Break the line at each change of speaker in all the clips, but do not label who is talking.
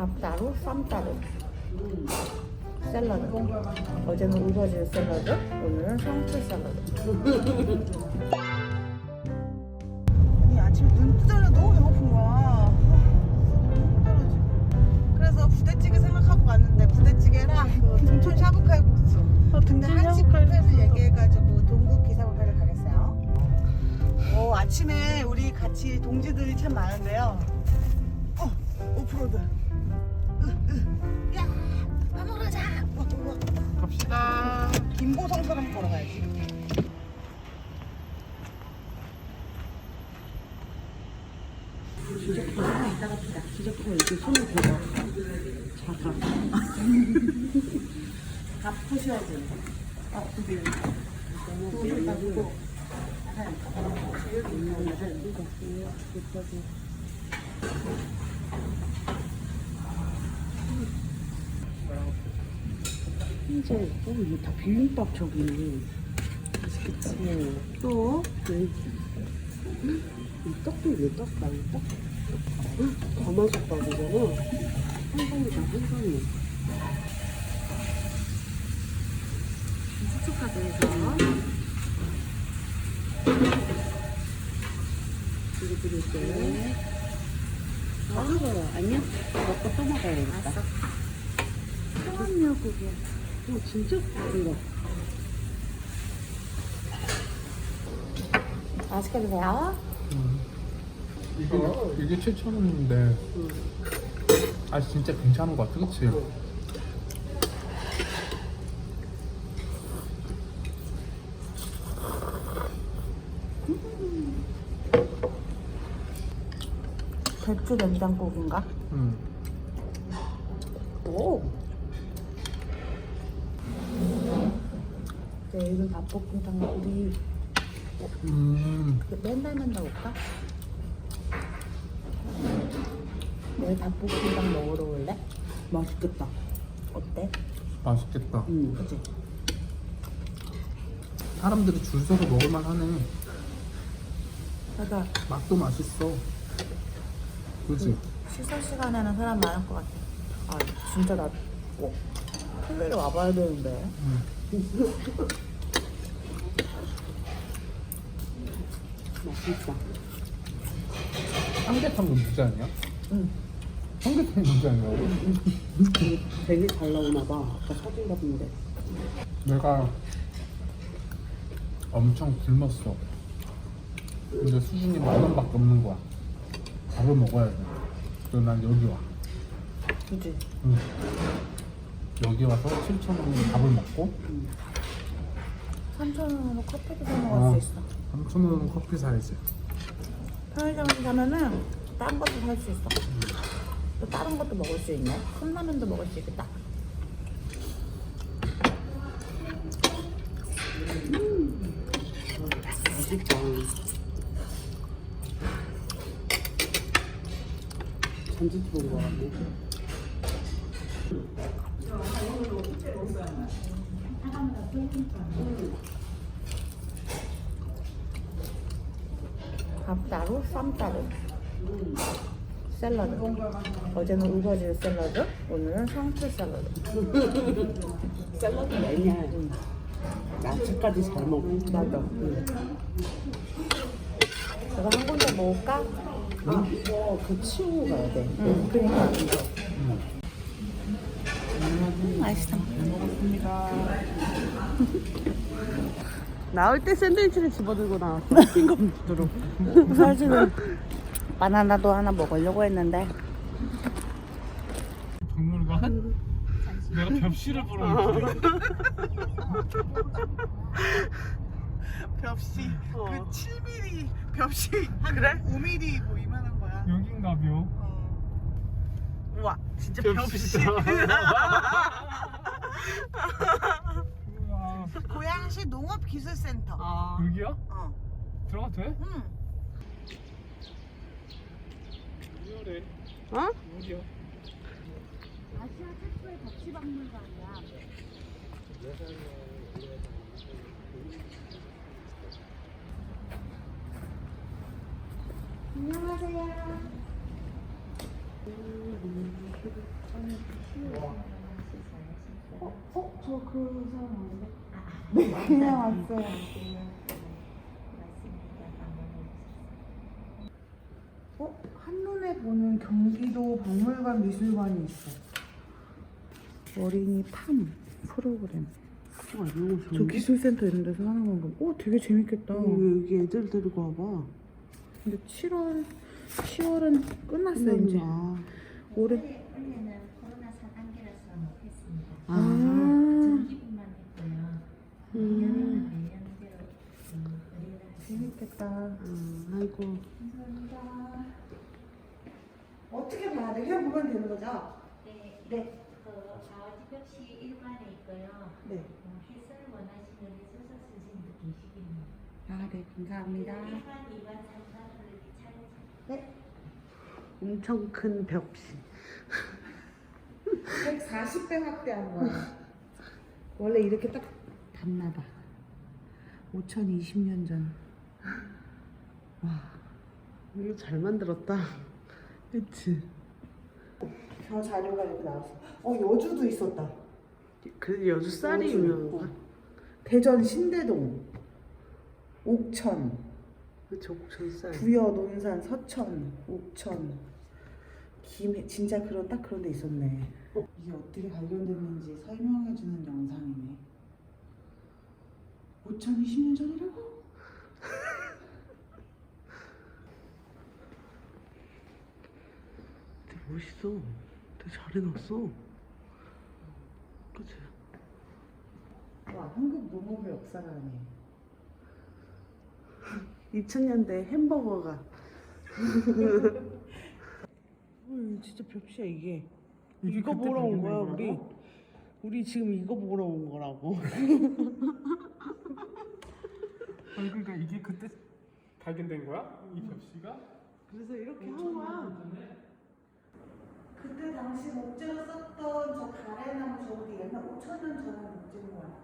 밥가루, 쌈가루 샐러드 어제는 우거지 샐러드 오늘은 상추 샐러드
아니 아침에 눈 뜨자마자 너무 배고픈 거야. 눈 떨어지고. 그래서 부대찌개 생각하고 갔는데 부대찌개랑 그 등촌 샤브칼 국수. 근데 한식 뷔페를 얘기해가지고 동국 기사 뷔페를 가겠어요. 오 아침에 우리 같이 동지들이 참 많은데요. 으. 야, 밥 먹으러 가자. 어, 어.
갑시다.
김보성처럼 걸어가야지.
지저분해 이렇게 손을 대고 자가 다 푸셔야 돼 아, 근데 너무 열리고 이제 어 이거 다 비빔밥 저기. 맛있겠지 또이 떡도 왜 떡? 나이 떡? 가마솥밥이잖아. 한상이다 한상이 수초까지 해서 이거 드릴게 아 그거 아니야? 먹고 또 먹어야겠다 평안여국이야 어 진짜 이거 맛있게 드세요
이게 이게 7천 원인데 아 진짜 괜찮은 것 같아, 그치?
배추 된장국인가?
응.
오. 내일은 닭볶음탕 우리
음,
맨날 맨날 올까? 내일 닭볶음탕 먹으러 올래? 맛있겠다. 어때?
맛있겠다.
응, 그치?
사람들이 줄 서서 먹을만 하네.
맞아.
맛도 맛있어. 그치?
식사 시간에는 사람 많을 것 같아. 아, 진짜 나꼭 토요일에 와봐야 되는데.
응.
맛있다.
삼계탕도 문제 아니야?
응.
삼계탕이 문제 아니라고?
되게 잘 나오나 봐. 아까 사진 봤는데.
내가 엄청 굶었어. 근데 수준이 만 원밖에 없는 거야. 밥을 먹어야 돼. 그래서 난 여기 와.
그지?
응. 여기 와서 7천 원에 밥을 먹고
3,000원으로 커피도 사 먹을
어.
수 있어.
3천 원은 커피 사야지.
편의점에서 사면은 딴 것도 살 수 있어. 또 다른 것도 먹을 수 있네. 컵라면도 먹을 수 있겠다. 잔짓 들어온 거 같네. 밥가루, 쌈가루 샐러드. 어제는 우거지 샐러드 오늘은 상추 샐러드.
샐러드 매냐 야채까지 잘 먹어.
맞아. 내가 한 군데 먹을까?
아, 이거 그 치우고 가야 돼.
응 그러니까 음, 맛있어.
나올 때 샌드위치를 집어들고 나왔어. 빈검으로
사실은 바나나도 하나 먹으려고 했는데.
박물관? 내가 벽시를 보러 올게.
벽시
어.
그 7mm 벽시 한 그래? 5mm 뭐 이만한 거야.
여긴가벼.
어. 우와 진짜 벽시.
우와.
고양시 농업기술센터.
아,
여기야?
어.
들어가도 돼?
응.
리얼해.
어?
어디야?
아시아 최초의 법치박물관이야 안녕하세요 어? 저 그 사람 아닌데? 네, 그냥 왔어요. 어? 한눈에 보는 경기도 박물관 미술관이 있어. 어린이 팜 프로그램.
와 너무
저? 기술센터 이런 데서 하는 건가? 오, 되게 재밌겠다.
어, 여기 애들 데리고 와봐.
근데 7월, 10월은 끝났어요, 이제.
아,
올해.
올해는 코로나 4단계라서 못했습니다.
아,
했고요.
음.
내년에는 음, 의뢰를
재밌겠다.
아, 아이고.
어떻게 봐야 돼? 그냥 보면 되는 거죠?
네,
네.
그 아버지 벽시 일반에 있고요.
네.
어, 해설을 원하시는 해설사 선생님도 계시겠네요.
아, 네, 감사합니다.
1반, 2반, 3반을 이렇게 차례차례
네.
엄청 큰 벽시.
140배 확대한 거야. 원래 이렇게 딱 닿나 봐. 5020년 전.
이거 잘 만들었다. 그치?
저 자료가 이렇게 나왔어. 어, 여주도 있었다.
그 여주 쌀이
여주.
유명한가?
대전 신대동, 옥천,
쌀.
부여, 논산, 서천, 옥천, 김해 진짜 그런 딱 그런 데 있었네. 이게 어떻게 발견됐는지 설명해주는 영상이네. 5020년 전이라고?
되게 멋있어. 되게 잘 해놨어. 그치?
와, 한국 농업의 역사라네.
2000년대 햄버거가. 어, 진짜 벽시야 이게. 이거 보러 온 거야 우리. 우리 지금 이거 보러 온 거라고.
아니 그러니까 이게 그때 발견된 거야? 이 벽시가?
그래서 이렇게 한 거야.
그때 당시 목재로 썼던 저 가래나무 저것도 옛날 5천 년 전에 목재인 거야.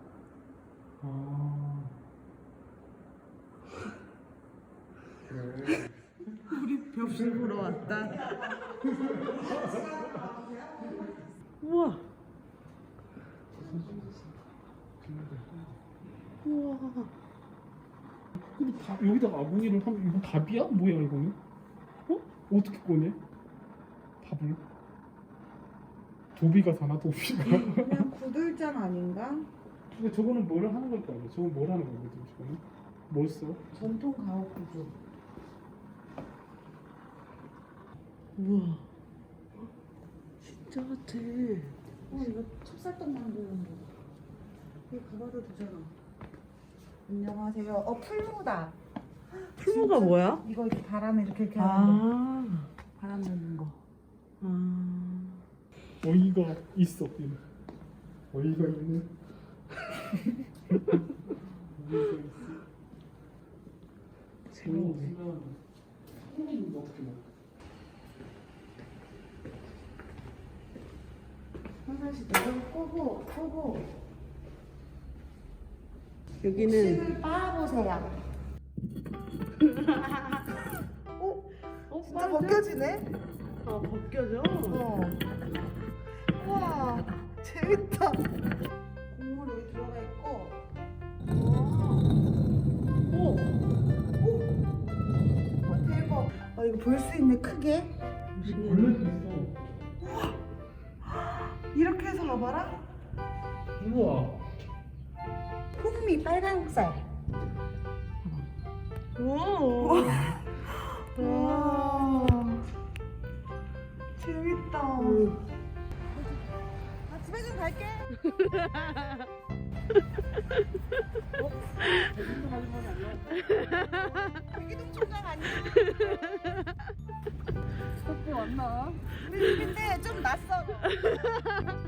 아. 그래.
우리 벽시 보러 왔다. 우와. 우와.
근데 밥 여기다가 아궁이를 하면 이거 밥이야? 뭐야 이거는? 어? 어떻게 꺼내? 밥을? 도비가 사나 도비가?
그냥 구들잔 아닌가?
근데 저거는 뭘 하는 아니야? 저건 뭘 하는 거거든 저거는? 뭘 써?
전통 가옥 구조.
우와. 진짜 같아.
어 이거 찹쌀떡 만드는 거. 이거 가봐도 되잖아. 안녕하세요. 어 풀무다.
풀무가 뭐야?
이거 이렇게 바람에 이렇게 이렇게 하는 거.
아.
바람 넣는 거.
아.
어이가 있어. 어이가 있는 어이가 있어
재밌네.
소금은 어떻게 먹 어?
화장실 내가 끄고 끄고
여기는
침을 빨아보세요. 어? 진짜 벗겨지네?
아 벗겨져.
어. 우와, 재밌다. 국물 여기 들어가 있고. 오. 오. 와, 대박. 아, 이거 볼 수 있네, 크게.
벌레도 있어.
이렇게 해서 봐봐라.
우와.
풍미 빨간살.
오.
와. 재밌다. 아, 집에 좀 갈게. 대기동 총장 아니야?
커피 왔나?
우리 집인데 좀 낯설어. ハハハハ!